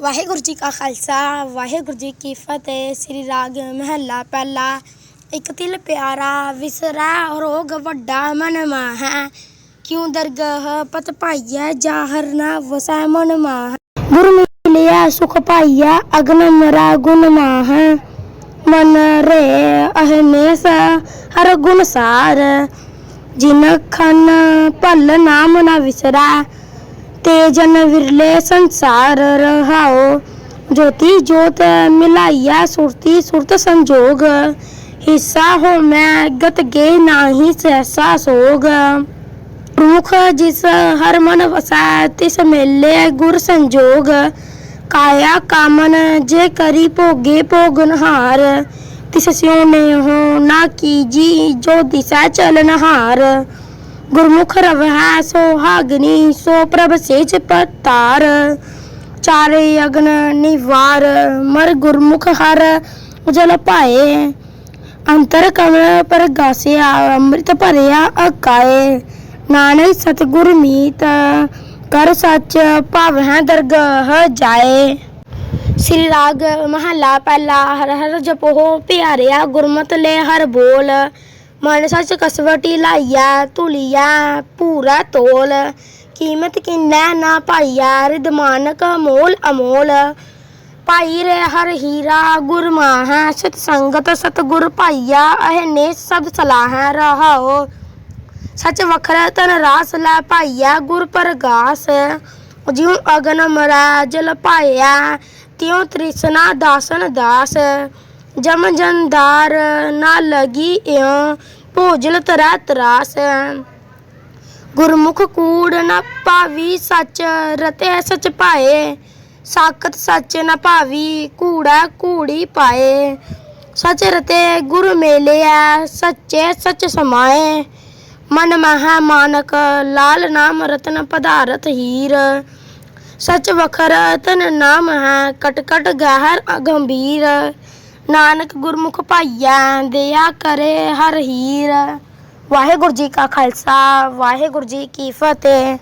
ਵਾਹਿਗੁਰੂ ਜੀ ਕਾ ਖਾਲਸਾ, ਵਾਹਿਗੁਰੂ ਜੀ ਕੀ ਫਤਿਹ, ਸ੍ਰੀ ਰਾਗ ਮਹੱਲਾ ਪਹਿਲਾ। ਇੱਕ ਤਿਲ ਪਿਆਰਾ ਵਿਸਰਾ, ਰੋਗ ਵੱਡਾ ਮਨ ਮਾਹੈ। ਕਿਉ ਦਰਗਹ ਪਤ ਪਾਈਐ, ਜਾਹਰ ਨਾ ਵਸੈ ਮਨ ਮਾਹ। ਗੁਰ ਮਿਲਿਆ, ਸੁਖ ਪਾਈਐ, ਅਗਨ ਮਰਾ ਗੁਣ ਮਾਹ। ਮਨ ਰੇ ਅਹਨੇਸ, ਹਰ ਗੁਣ ਸਾਰ। ਜਿਨ ਖਨ ਭਲ ਨਾਮ ਨਾ ਵਿਸਰਾ तेजन विरले संसार रहाओ। ज्योति ज्योत मिलाइया सुरती सुरत संजोग। हिस्सा हो मैं गत गे नाही सहसा सोग। रूख जिस हर मन वसा तिस मेले गुर संजोग। काया कामन जे करी भोगे भोगनहार तिस स्यो ने हो ना कीजी जो दिशा चलनहार ਗੁਰਮੁਖ ਰਵਹਿ ਸੋਹਾਗਨੀ ਸੋ ਪ੍ਰਭ ਸੇਜ ਪਤਾਰ। ਚਾਰੇ ਅਗਨ ਨਿਵਾਰ, ਮਰ ਗੁਰਮੁਖ ਹਰ ਜਲ ਪਾਏ ਅੰਤਰ ਕਮਲ ਪਰ ਅੰਮ੍ਰਿਤ ਭਰਿਆ ਅਕਾਏ। ਨਾਨਕ ਸਤਿਗੁਰ ਮੀਤ, ਕਰ ਸੱਚ ਭਾਵਹਿ ਦਰਗਹ ਜਾਏ। ਸ੍ਰੀ ਰਾਗ ਮਹੱਲਾ ਪਹਿਲਾ, ਹਰ ਹਰ ਜਪੋ ਪਿਆਰਿਆ, ਗੁਰਮਤਿ ਲੈ ਹਰ ਬੋਲ। ਮਨ ਸੱਚ ਕਸਵਟੀ ਲਾਈਆ ਧੁਲੀਆ ਪੂਰਾ ਤੋਲ। ਕੀਮਤ ਕਿੰਨਾ ਨਾ ਪਾਈਆ ਰਿਦਮਾਨਕ ਮੋਲ ਅਮੋਲ। ਭਾਈ ਰੇ ਹਰ ਹੀਰਾ, ਗੁਰ ਮਾਹ, ਸਤ ਸੰਗਤ ਸਤ ਗੁਰ ਭਾਈਆ ਅਹਨੇ ਸਦ ਸਲਾਹ ਰਹਾਓ। ਸੱਚ ਵਖਰਾ ਤਨ ਰਾਸ ਲੈ ਭਾਈਆ, ਗੁਰ ਪ੍ਰਗਾਸ। ਜਿਉ ਅਗਨ ਮਰਾ ਜਲ ਪਾਇਆ ਤਿਉ ਤ੍ਰਿਸ਼ਨਾ ਦਾਸਨ ਦਾਸ। ਜਮ ਜੰਦਾਰ ਨਾ ਲਗੀ ਇਉ, ਭੋਜਲ ਤਰਾ ਤਰਾਸ। ਗੁਰਮੁਖ ਕੂੜ ਨਾ ਭਾਵੀ ਸੱਚ, ਰਤੇ ਸੱਚ ਪਾਏ ਸਾਖਤ ਸੱਚ ਨ ਭਾਵੀ, ਕੂੜਾ ਕੂੜੀ ਪਾਏ। ਸੱਚ ਰਤੇ ਗੁਰ ਮੇਲਿਆ, ਸੱਚੇ ਸੱਚ ਸਮਾਏ। ਮਨ ਮਹਾ ਮਾਨਕ, ਲਾਲ ਨਾਮ ਰਤਨ ਪਧਾਰਤ ਹੀਰ। ਸਚ ਵਖਰ ਤਨ ਨਾਮ ਹੈ, ਕਟ ਕਟ ਗਹਿਰ ਗੰਭੀਰ ਨਾਨਕ ਗੁਰਮੁਖ ਭਾਈਆ ਦਇਆ ਕਰੇ ਹਰ ਹੀਰ। ਵਾਹਿਗੁਰੂ ਜੀ ਕਾ ਖਾਲਸਾ, ਵਾਹਿਗੁਰੂ ਜੀ ਕੀ ਫਤਿਹ।